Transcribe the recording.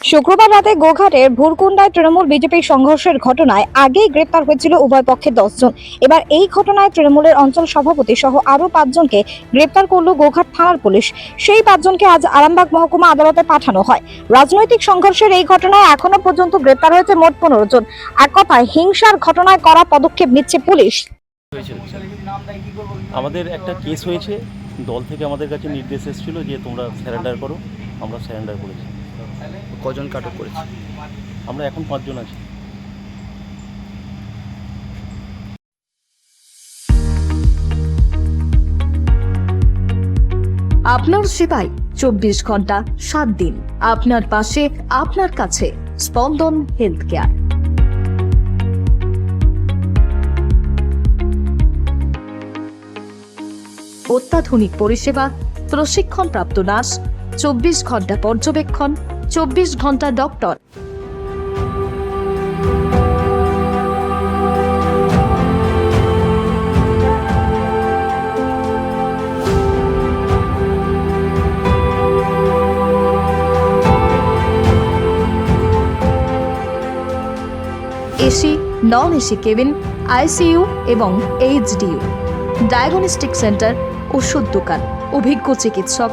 শুক্রবার রাতে গোঘাটের ভুরকুন্ডায় তৃণমূল বিজেপির সংঘর্ষের ঘটনায় আগেই গ্রেপ্তার হয়েছিল উভয় পক্ষের দশজন। এবার এই ঘটনায় তৃণমূলের অঞ্চল সভাপতি সহ আরও পাঁচজনকে গ্রেপ্তার করল গোঘাট থানার পুলিশ। সেই পাঁচজনকে আজ আরামবাগ মহকুমা আদালতে পাঠানো হয়। রাজনৈতিক সংঘর্ষের এই ঘটনায় এখনও পর্যন্ত গ্রেপ্তার হয়েছে মোট পনেরো জন। এক কথায় হিংসার ঘটনায় করা পদক্ষেপ নিচ্ছে পুলিশ। আমাদের একটা কেস হয়েছে। দল থেকে আমাদের কাছে নির্দেশ এসেছিল যে তোমরা স্যারেন্ডার করো, আমরা স্যারেন্ডার করেছি। কজন কাটক করেছে? আমরা এখন পাঁচজন আছি। আপনার সেবায় চব্বিশ ঘণ্টা সাত দিন। আপনার পাশে আপনার কাছে স্পন্দন হেলথ কেয়ার অত্যাধুনিক পরিষেবা প্রশিক্ষণপ্রাপ্ত নার্স চব্বিশ ঘণ্টা পর্যবেক্ষণ, চব্বিশ ঘণ্টা doctor. AC non AC cabin, ICU এবং এইচডিইউ। ডায়াগনস্টিক সেন্টার, ওষুধ দোকান, অভিজ্ঞ চিকিৎসক